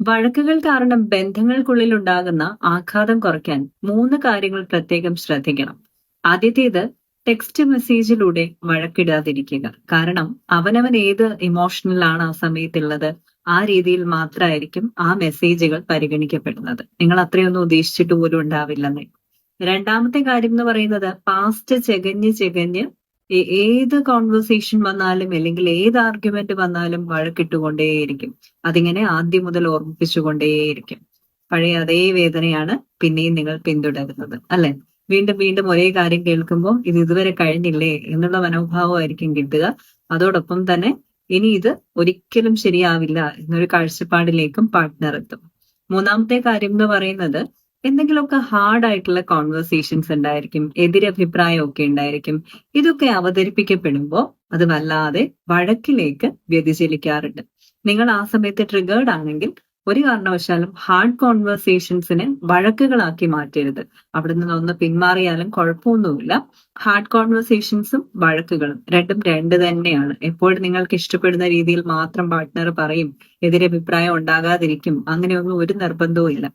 വഴക്കുകൾ കാരണം ബന്ധങ്ങൾക്കുള്ളിൽ ഉണ്ടാകുന്ന ആഘാതം കുറയ്ക്കാൻ മൂന്ന് കാര്യങ്ങൾ പ്രത്യേകം ശ്രദ്ധിക്കണം. ആദ്യത്തേത് ടെക്സ്റ്റ് മെസ്സേജിലൂടെ വഴക്കിടാതിരിക്കുക. കാരണം അവനവൻ ഏത് ഇമോഷണലാണ് ആ സമയത്തുള്ളത് ആ രീതിയിൽ മാത്രമായിരിക്കും ആ മെസ്സേജുകൾ പരിഗണിക്കപ്പെടുന്നത്. നിങ്ങൾ അത്രയൊന്നും ഉദ്ദേശിച്ചിട്ട് പോലും ഉണ്ടാവില്ലെന്നേ. രണ്ടാമത്തെ കാര്യം എന്ന് പറയുന്നത് പാസ്റ്റ് ചെകഞ്ഞ് ചെകഞ്ഞ് ഏത് കോൺവെർസേഷൻ വന്നാലും അല്ലെങ്കിൽ ഏത് ആർഗ്യുമെന്റ് വന്നാലും വഴക്കിട്ടുകൊണ്ടേയിരിക്കും. അതിങ്ങനെ ആദ്യം മുതൽ ഓർമ്മിപ്പിച്ചുകൊണ്ടേയിരിക്കും. പഴയ അതേ വേദനയാണ് പിന്നെയും നിങ്ങൾ പിന്തുടരുന്നത് അല്ലെ? വീണ്ടും വീണ്ടും ഒരേ കാര്യം കേൾക്കുമ്പോൾ ഇത് ഇതുവരെ കഴിഞ്ഞില്ലേ എന്നുള്ള മനോഭാവമായിരിക്കും കിട്ടുക. അതോടൊപ്പം തന്നെ ഇനി ഇത് ഒരിക്കലും ശരിയാവില്ല എന്നൊരു കാഴ്ചപ്പാടിലേക്കും പാർട്ട്ണർ എത്തും. മൂന്നാമത്തെ കാര്യം എന്ന് പറയുന്നത് എന്തെങ്കിലുമൊക്കെ ഹാർഡ് ആയിട്ടുള്ള കോൺവെർസേഷൻസ് ഉണ്ടായിരിക്കും എതിരഭിപ്രായം ഒക്കെ ഉണ്ടായിരിക്കും ഇതൊക്കെ അവതരിപ്പിക്കപ്പെടുമ്പോൾ അത് വല്ലാതെ വഴക്കിലേക്ക് വ്യതിചലിക്കാറുണ്ട്. നിങ്ങൾ ആ സമയത്ത് ട്രിഗേർഡ് ആണെങ്കിൽ ഒരു കാരണവശാലും ഹാർഡ് കോൺവെർസേഷൻസിനെ വഴക്കുകളാക്കി മാറ്റരുത്. അവിടെ നിന്ന് ഒന്ന് പിന്മാറിയാലും കുഴപ്പമൊന്നുമില്ല. ഹാർഡ് കോൺവെർസേഷൻസും വഴക്കുകളും രണ്ടും രണ്ട് തന്നെയാണ്. എപ്പോഴും നിങ്ങൾക്ക് ഇഷ്ടപ്പെടുന്ന രീതിയിൽ മാത്രം പാർട്ട്ണർ പറയും എതിരഭിപ്രായം ഉണ്ടാകാതിരിക്കും അങ്ങനെയൊന്നും ഒരു നിർബന്ധവും ഇല്ല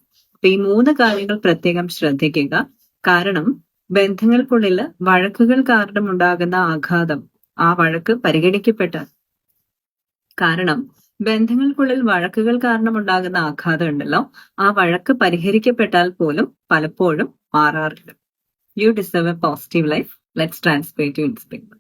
അപ്പൊ ഈ മൂന്ന് കാര്യങ്ങൾ പ്രത്യേകം ശ്രദ്ധിക്കുക. കാരണം ബന്ധങ്ങൾക്കുള്ളിൽ വഴക്കുകൾ കാരണം ഉണ്ടാകുന്ന ആഘാതം ആ വഴക്ക് പരിഗണിക്കപ്പെട്ട കാരണം ബന്ധങ്ങൾക്കുള്ളിൽ വഴക്കുകൾ കാരണം ഉണ്ടാകുന്ന ആഘാതം ഉണ്ടല്ലോ ആ വഴക്ക് പരിഹരിക്കപ്പെട്ടാൽ പോലും പലപ്പോഴും മാറാറില്ല. You deserve a positive life let's ട്രാൻസ്പേറ്റ് you inspect